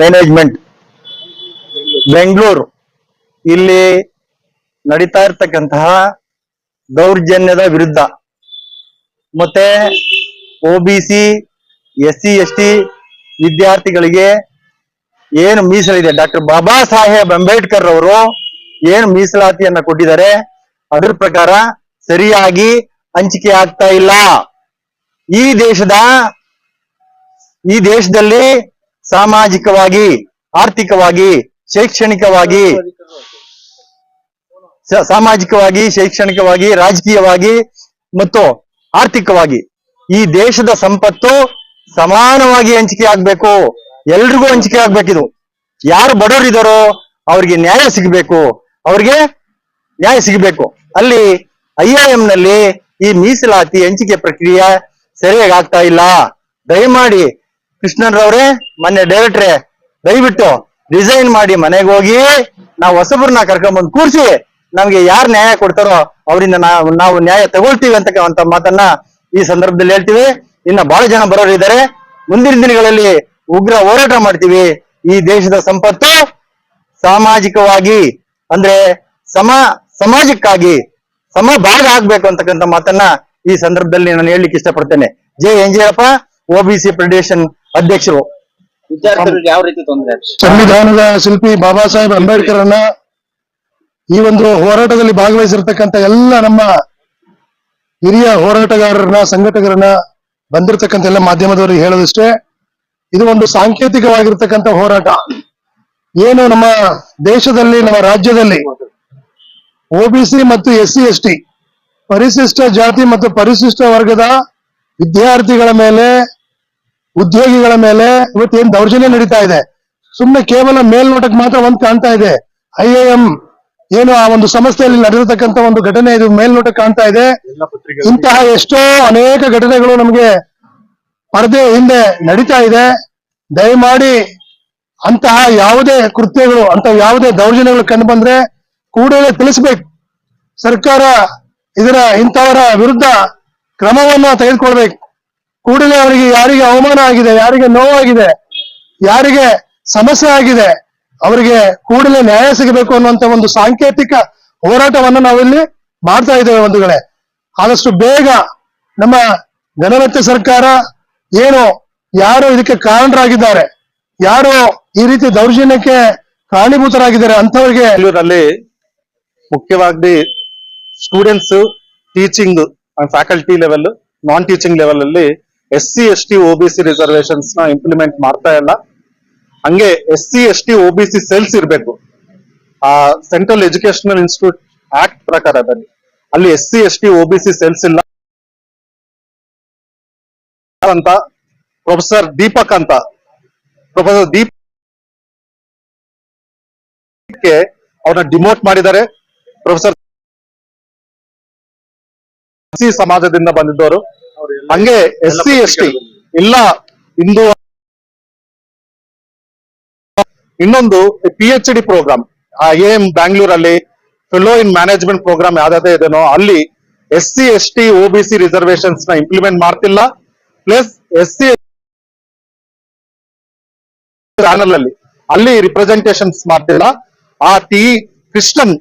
Management Bengaluru. ಇಲ್ಲಿ ನಡೀತಾ ಇರ್ತಕ್ಕಂತಹ ದೌರ್ಜನ್ಯದ ವಿರುದ್ಧ. ಮತ್ತೆ O B C S C S T ವಿದ್ಯಾರ್ಥಿಗಳಿಗೆ ಏನು ಮೀಸಲಿದೆ ಡಾಕ್ಟರ್ ಬಾಬಾ ಸಾಹೇಬ್ ಅಂಬೇಡ್ಕರ್ ಅವರು ಏನು ಮೀಸಲಾತಿಯನ್ನ ಕೊಟ್ಟಿದ್ದಾರೆ? ಅದ್ರ ಪ್ರಕಾರ ಸರಿಯಾಗಿ ಹಂಚಿಕೆ ಆಗ್ತಾ ಇಲ್ಲ. ಈ ದೇಶದ, ಈ ದೇಶದಲ್ಲಿ ಸಾಮಾಜಿಕವಾಗಿ, ಆರ್ಥಿಕವಾಗಿ, ಶೈಕ್ಷಣಿಕವಾಗಿ ಸಾಮಾಜಿಕವಾಗಿ, ಶೈಕ್ಷಣಿಕವಾಗಿ, ರಾಜಕೀಯವಾಗಿ ಮತ್ತು ಆರ್ಥಿಕವಾಗಿ ಈ ದೇಶದ ಸಂಪತ್ತು ಸಮಾನವಾಗಿ ಹಂಚಿಕೆ ಆಗ್ಬೇಕು. ಎಲ್ರಿಗೂ ಹಂಚಿಕೆ ಆಗ್ಬೇಕಿದು. ಯಾರು ಬಡವರಿದಾರೋ ಅವ್ರಿಗೆ ನ್ಯಾಯ ಸಿಗಬೇಕು. ಅವ್ರಿಗೆ ನ್ಯಾಯ ಸಿಗಬೇಕು. ಅಲ್ಲಿ ಐ ನಲ್ಲಿ ಈ ಮೀಸಲಾತಿ ಹಂಚಿಕೆ ಪ್ರಕ್ರಿಯೆ ಸರಿಯಾಗಿ ಆಗ್ತಾ ಇಲ್ಲ. ದಯಮಾಡಿ ಕೃಷ್ಣನ್ರವ್ರೆ, ಮೊನ್ನೆ ಡೈರೆಕ್ಟ್ರೆ ದಯವಿಟ್ಟು ಡಿಸೈನ್ ಮಾಡಿ ಮನೆಗೆ ಹೋಗಿ, ನಾವು ಹೊಸಬ್ರನ್ನ ಕರ್ಕೊಂಡ್ಬಂದು ಕೂರಿಸಿ, ನಮ್ಗೆ ಯಾರು ನ್ಯಾಯ ಕೊಡ್ತಾರೋ ಅವರಿಂದ ನಾವು ನಾವು ನ್ಯಾಯ ತಗೊಳ್ತೀವಿ ಅಂತಕ್ಕಂಥ ಮಾತನ್ನ ಈ ಸಂದರ್ಭದಲ್ಲಿ ಹೇಳ್ತೀವಿ. ಇನ್ನ ಬಹಳ ಜನ ಬರೋರು ಇದ್ದಾರೆ ಮುಂದಿನ ದಿನಗಳಲ್ಲಿ ಉಗ್ರ ಹೋರಾಟ ಮಾಡ್ತೀವಿ. ಈ ದೇಶದ ಸಂಪತ್ತು ಸಾಮಾಜಿಕವಾಗಿ, ಅಂದ್ರೆ ಸಮ, ಸಮಾಜಕ್ಕಾಗಿ ಸಮ ಭಾಗ ಆಗ್ಬೇಕು ಅಂತಕ್ಕಂಥ ಮಾತನ್ನ ಈ ಸಂದರ್ಭದಲ್ಲಿ ನಾನು ಹೇಳಲಿಕ್ಕೆ ಇಷ್ಟಪಡ್ತೇನೆ. ಜೆ ಎಂಜಿಯಪ್ಪ ಒಬಿಸಿ ಫೆಡರೇಷನ್ ಅಧ್ಯಕ್ಷರು. ವಿದ್ಯಾರ್ಥಿಗಳಿಗೆ ಯಾವ ರೀತಿ ತೊಂದರೆ ಸಂವಿಧಾನದ ಶಿಲ್ಪಿ ಬಾಬಾ ಸಾಹೇಬ್ ಅಂಬೇಡ್ಕರ್ ಅನ್ನ ಈ ಒಂದು ಹೋರಾಟದಲ್ಲಿ ಭಾಗವಹಿಸಿರ್ತಕ್ಕಂಥ ಎಲ್ಲ ನಮ್ಮ ಹಿರಿಯ ಹೋರಾಟಗಾರರನ್ನ ಸಂಘಟಕರನ್ನ ಬಂದಿರತಕ್ಕಂಥ ಎಲ್ಲ ಮಾಧ್ಯಮದವರಿಗೆ ಹೇಳೋದಷ್ಟೇ ಇದು ಒಂದು ಸಾಂಕೇತಿಕವಾಗಿರ್ತಕ್ಕಂಥ ಹೋರಾಟ. ಏನು ನಮ್ಮ ದೇಶದಲ್ಲಿ ನಮ್ಮ ರಾಜ್ಯದಲ್ಲಿ ಒಬಿಸಿ ಮತ್ತು ಎಸ್ ಸಿ ಎಸ್ ಟಿ ಪರಿಶಿಷ್ಟ ಜಾತಿ ಮತ್ತು ಪರಿಶಿಷ್ಟ ವರ್ಗದ ವಿದ್ಯಾರ್ಥಿಗಳ ಮೇಲೆ ಉದ್ಯೋಗಿಗಳ ಮೇಲೆ ಇವತ್ತೇನ್ ದೌರ್ಜನ್ಯ ನಡೀತಾ ಇದೆ? ಸುಮ್ಮನೆ ಕೇವಲ ಮೇಲ್ನೋಟಕ್ಕೆ ಮಾತ್ರ ಒಂದ್ ಕಾಣ್ತಾ ಇದೆ. ಐ ಎಂ ಏನು ಆ ಒಂದು ಸಂಸ್ಥೆಯಲ್ಲಿ ನಡೆದಿರ್ತಕ್ಕಂಥ ಒಂದು ಘಟನೆ ಇದು ಮೇಲ್ನೋಟಕ್ಕೆ ಕಾಣ್ತಾ ಇದೆ. ಇಂತಹ ಎಷ್ಟೋ ಅನೇಕ ಘಟನೆಗಳು ನಮಗೆ ಪರದೆ ಹಿಂದೆ ನಡೀತಾ ಇದೆ. ದಯಮಾಡಿ ಅಂತಹ ಯಾವುದೇ ಕೃತ್ಯಗಳು ಅಂತ ಯಾವುದೇ ದೌರ್ಜನ್ಯಗಳು ಕಂಡು ಬಂದ್ರೆ ಕೂಡಲೇ ತಿಳಿಸ್ಬೇಕು. ಸರ್ಕಾರ ಇದರ ಇಂಥವರ ವಿರುದ್ಧ ಕ್ರಮವನ್ನ ತೆಗೆದುಕೊಳ್ಬೇಕು. ಕೂಡಲೇ ಅವರಿಗೆ ಯಾರಿಗೆ ಅವಮಾನ ಆಗಿದೆ, ಯಾರಿಗೆ ನೋವಾಗಿದೆ, ಯಾರಿಗೆ ಸಮಸ್ಯೆ ಆಗಿದೆ, ಅವರಿಗೆ ಕೂಡಲೇ ನ್ಯಾಯ ಸಿಗಬೇಕು ಅನ್ನುವಂತ ಒಂದು ಸಾಂಕೇತಿಕ ಹೋರಾಟವನ್ನು ನಾವಿಲ್ಲಿ ಮಾಡ್ತಾ ಇದ್ದೇವೆ ಬಂಧುಗಳೇ. ಆದಷ್ಟು ಬೇಗ ನಮ್ಮ ಘನವೆತ್ತ ಸರ್ಕಾರ ಏನು, ಯಾರು ಇದಕ್ಕೆ ಕಾರಣರಾಗಿದ್ದಾರೆ, ಯಾರು ಈ ರೀತಿ ದೌರ್ಜನ್ಯಕ್ಕೆ ಕಾರಣೀಭೂತರಾಗಿದ್ದಾರೆ ಅಂತವರಿಗೆ ಬೆಂಗಳೂರಲ್ಲಿ ಮುಖ್ಯವಾಗಿ students teaching faculty level non teaching level ಅಲ್ಲಿ S C, S T OBC ರಿಸರ್ವೇಶನ್ಸ್ನ implement ಮಾಡ್ತಾ ಇಲ್ಲ. ಹಂಗೆ S C, S T OBC cells ಇರಬೇಕು. ಆ ಸೆಂಟ್ರಲ್ ಎಜುಕೇಶನಲ್ ಇನ್ಸ್ಟಿಟ್ಯೂಟ್ ಆಕ್ಟ್ ಪ್ರಕಾರದಲ್ಲಿ ಅಲ್ಲಿ S C, S T OBC cells ಇಲ್ಲ. ಅಂತ ಪ್ರೊಫೆಸರ್ ದೀಪಕ್ ಅಂತ. ಪ್ರೊಫೆಸರ್ ದೀಪಕ್ ಅವ್ರನ್ನ ಡಿಮೋಟ್ ಮಾಡಿದ್ದಾರೆ. ಪ್ರೊಫೆಸರ್ ಸಮಾಜದಿಂದ ಬಂದಿದ್ದವರು. ಹಂಗೆ ಎಸ್ ಸಿ ಎಸ್ ಟಿ ಇಲ್ಲ ಹಿಂದೂ ಇನ್ನೊಂದು P H D program I M ಬ್ಯಾಂಗ್ಳೂರಲ್ಲಿ ಫೆಲೋ ಇನ್ ಮ್ಯಾನೇಜ್ಮೆಂಟ್ ಪ್ರೋಗ್ರಾಮ್ ಯಾವ್ದಾದ್ರೆ ಇದೆನೋ ಅಲ್ಲಿ S C S T O B C ರಿಸರ್ವೇಶನ್ಸ್ನ implement ಮಾಡ್ತಿಲ್ಲ. ಪ್ಲಸ್ ಎಸ್ ಸಿ ಚಾನಲ್ ಅಲ್ಲಿ ಅಲ್ಲಿ ರಿಪ್ರೆಸೆಂಟೇಷನ್ಸ್ ಮಾಡ್ತಿಲ್ಲ. ಆ ಟಿ ಕೃಷ್ಣನ್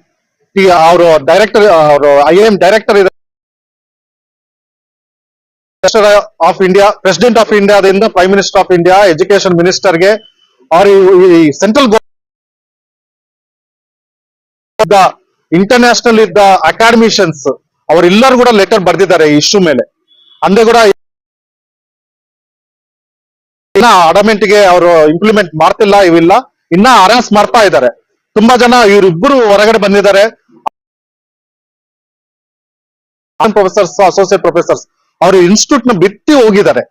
ಟಿ ಅವರು ಡೈರೆಕ್ಟರ್ ಅವರು ಐ ಎಂ ಡೈರೆಕ್ಟರ್ ಇದೆ ಆಫ್ ಇಂಡಿಯಾ ಪ್ರೆಸಿಡೆಂಟ್ ಆಫ್ ಇಂಡಿಯಾದಿಂದ prime minister of India education ಮಿನಿಸ್ಟರ್ಗೆ R ಈ ಸೆಂಟ್ರಲ್ ಇಂಟರ್ನ್ಯಾಷನಲ್ ಇದ್ದ ಅಕಾಡೆಮಿಷಿಯನ್ಸ್ ಅವರೆಲ್ಲರೂ ಕೂಡ ಲೆಟರ್ ಬರೆದಿದ್ದಾರೆ ಈ ಇಶ್ಯೂ ಮೇಲೆ. ಅಂದೇ ಕೂಡ ಇನ್ನ ಅಡಮೆಂಟ್ಗೆ ಅವರು ಇಂಪ್ಲಿಮೆಂಟ್ ಮಾಡ್ತಿಲ್ಲ, ಇವಿಲ್ಲ. ಇನ್ನ ಅರೆನ್ಸ್ ಮಾಡ್ತಾ ಇದ್ದಾರೆ. ತುಂಬಾ ಜನ ಇವರಿಬ್ಬರು ಹೊರಗಡೆ ಬಂದಿದ್ದಾರೆ. ಪ್ರೊಫೆಸರ್ಸ್ ಅಸೋಸಿಯೇಟ್ ಪ್ರೊಫೆಸರ್ಸ್ ಅವರು ಇನ್ಸ್ಟಿಟ್ಯೂಟ್ನ ಬಿಟ್ಟು ಹೋಗಿದ್ದಾರೆ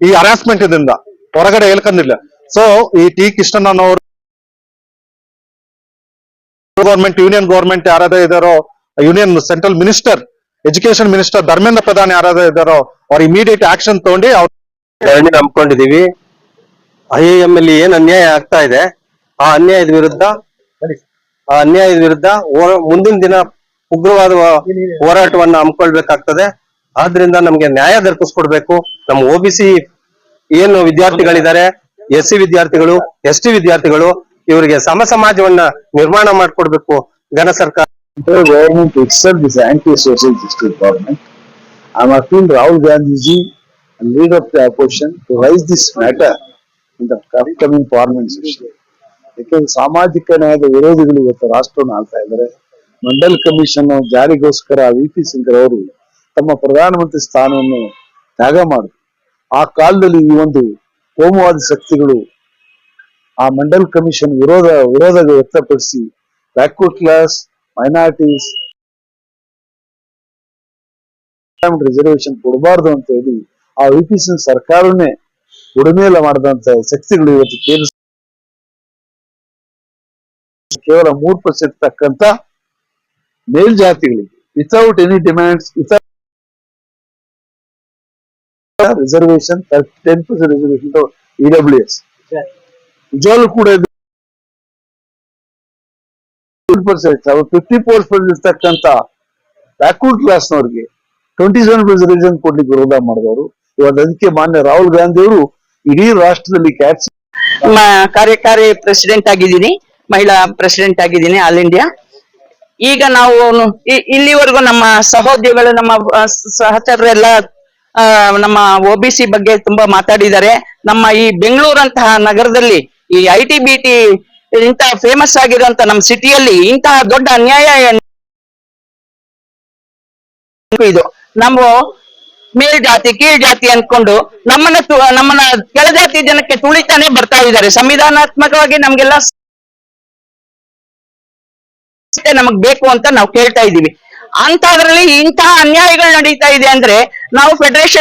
ಈ ಹರಾಸ್ಮೆಂಟ್ ಇದರಿಂದ ಹೊರಗಡೆ ಹೇಳ್ಕೊಂಡಿಲ್ಲ ಸೊ ಈ ಟಿ ಕೃಷ್ಣನ್ ಅವರು ಗೌರ್ಮೆಂಟ್ ಯೂನಿಯನ್ ಗೌರ್ಮೆಂಟ್ ಯಾರಾದ್ರೂ ಇದಾರೋ union central minister education minister Dharmendra Pradhan ಯಾರಾದ್ರೂ ಇದಾರೋ ಅವ್ರ ಇಮಿಡಿಯೇಟ್ ಆಕ್ಷನ್ ತಗೊಂಡು ಅವ್ರು ನಂಬ್ಕೊಂಡಿದೀವಿ ಐ ಎಂ ಅಲ್ಲಿ ಏನ್ ಅನ್ಯಾಯ ಆಗ್ತಾ ಇದೆ ಆ ಅನ್ಯಾಯದ ವಿರುದ್ಧ ಆ ಅನ್ಯಾಯದ ವಿರುದ್ಧ ಮುಂದಿನ ದಿನ ಉಗ್ರವಾದ ಹೋರಾಟವನ್ನ ಹಮ್ಮಿಕೊಳ್ಬೇಕಾಗ್ತದೆ. ಆದ್ರಿಂದ ನಮ್ಗೆ ನ್ಯಾಯ ದೊರಕಿಸ್ಕೊಡ್ಬೇಕು ನಮ್ಮ ಒ ಬಿ ಸಿ ಏನು ವಿದ್ಯಾರ್ಥಿಗಳಿದ್ದಾರೆ ಎಸ್ ಸಿ ವಿದ್ಯಾರ್ಥಿಗಳು ಎಸ್ ಟಿ ವಿದ್ಯಾರ್ಥಿಗಳು ಇವರಿಗೆ ಸಮ ಸಮಾಜವನ್ನ ನಿರ್ಮಾಣ ಮಾಡ್ಕೊಡ್ಬೇಕು ಘನ ಸರ್ಕಾರ. I'm appealing Rahul leader of the opposition, to this matter in the upcoming parliament session. ಸಾಮಾಜಿಕ ನ್ಯಾಯದ ವಿರೋಧಿಗಳು ಇವತ್ತು ರಾಷ್ಟ್ರವನ್ನು ಆಳ್ತಾ ಇದ್ದಾರೆ ಮಂಡಲ್ ಕಮಿಷನ್ ಜಾರಿಗೋಸ್ಕರ ವಿ ಪಿ ಸಿಂಗ್ ಅವರು ತಮ್ಮ ಪ್ರಧಾನಮಂತ್ರಿ ಸ್ಥಾನವನ್ನು ತ್ಯಾಗ ಮಾಡಿದ್ರು ಆ ಕಾಲದಲ್ಲಿ ಈ ಒಂದು ಕೋಮುವಾದಿ ಶಕ್ತಿಗಳು ಆ ಮಂಡಲ್ ಕಮಿಷನ್ ವಿರೋಧ ವಿರೋಧ ವ್ಯಕ್ತಪಡಿಸಿ ಬ್ಯಾಕ್ವರ್ಡ್ ಕ್ಲಾಸ್, ಮೈನಾರಿಟೀಸ್ ರಿಸರ್ವೇಶನ್ ಕೊಡಬಾರ್ದು ಅಂತ ಹೇಳಿ ಆ ವಿ ಸರ್ಕಾರನೇ ಉಡುಮೇಲ ಮಾಡಿದಂತ ಶಕ್ತಿಗಳು ಇವತ್ತು ಕೇಂದ್ರ ಕೇವಲ ಮೂರ್ ಪರ್ಸೆಂಟ್ ತಕ್ಕಂತ ಮೇಲ್ಜಾತಿಗಳಿಗೆ without any demands without reservation ten percent reservation E W S ನಿಜವಾಗ್ಲೂ ಕೂಡ ಪರ್ಸೆಂಟ್ ಫಿಫ್ಟಿ ಫೋರ್ ಪರ್ಸೆಂಟ್ ಇರ್ತಕ್ಕಂತ ಬ್ಯಾಕ್ವರ್ಡ್ ಕ್ಲಾಸ್ನವ್ರಿಗೆ ಟ್ವೆಂಟಿ ಸೆವೆನ್ ರಿಸರ್ವೇಶನ್ ಕೊಡ್ಲಿಕ್ಕೆ ವಿರೋಧ ಮಾಡಿದವರು. ಇವಾಗ ಅದಕ್ಕೆ ಮಾನ್ಯ ರಾಹುಲ್ ಗಾಂಧಿ ಅವರು ಇಡೀ ರಾಷ್ಟ್ರದಲ್ಲಿ ಕ್ಯಾಟ್ಸ್ ನಮ್ಮ ಕಾರ್ಯಕಾರಿ ಪ್ರೆಸಿಡೆಂಟ್ ಆಗಿದ್ದೀನಿ ಮಹಿಳಾ ಪ್ರೆಸಿಡೆಂಟ್ ಆಗಿದ್ದೀನಿ ಆಲ್ ಇಂಡಿಯಾ ಈಗ ನಾವು ಇ- ಇಲ್ಲಿವರೆಗೂ ನಮ್ಮ ಸಹೋದ್ಯೋಗಿಗಳು ನಮ್ಮ ಸಹಚರರೆಲ್ಲ ನಮ್ಮ ಸಿ ಬಗ್ಗೆ ತುಂಬಾ ಮಾತಾಡಿದ್ದಾರೆ. ನಮ್ಮ ಈ ಬೆಂಗಳೂರಂತಹ ನಗರದಲ್ಲಿ ಈ ಐ ಟಿ ಬಿ ಟಿ ಇಂತಹ ಫೇಮಸ್ ಆಗಿರುವಂತ ನಮ್ಮ ಸಿಟಿಯಲ್ಲಿ ಇಂತಹ ದೊಡ್ಡ ಅನ್ಯಾಯ ಇದು? ನಮ್ಮ ಮೇಲ್ಜಾತಿ ಕೀಳ್ ಜಾತಿ ಅನ್ಕೊಂಡು ನಮ್ಮನ್ನ ನಮ್ಮನ್ನ ಕೆಳಜಾತಿ ಜನಕ್ಕೆ ತುಳಿತಾನೆ ಬರ್ತಾ ಇದ್ದಾರೆ. ಸಂವಿಧಾನಾತ್ಮಕವಾಗಿ ನಮ್ಗೆಲ್ಲ ನಮಗ್ ಬೇಕು ಅಂತ ನಾವು ಕೇಳ್ತಾ ಇದೀವಿ ಅಂತದ್ರಲ್ಲಿ ಇಂತಹ ಅನ್ಯಾಯಗಳು ನಡೀತಾ ಇದೆ ಅಂದ್ರೆ ನಾವು ಫೆಡರೇಷನ್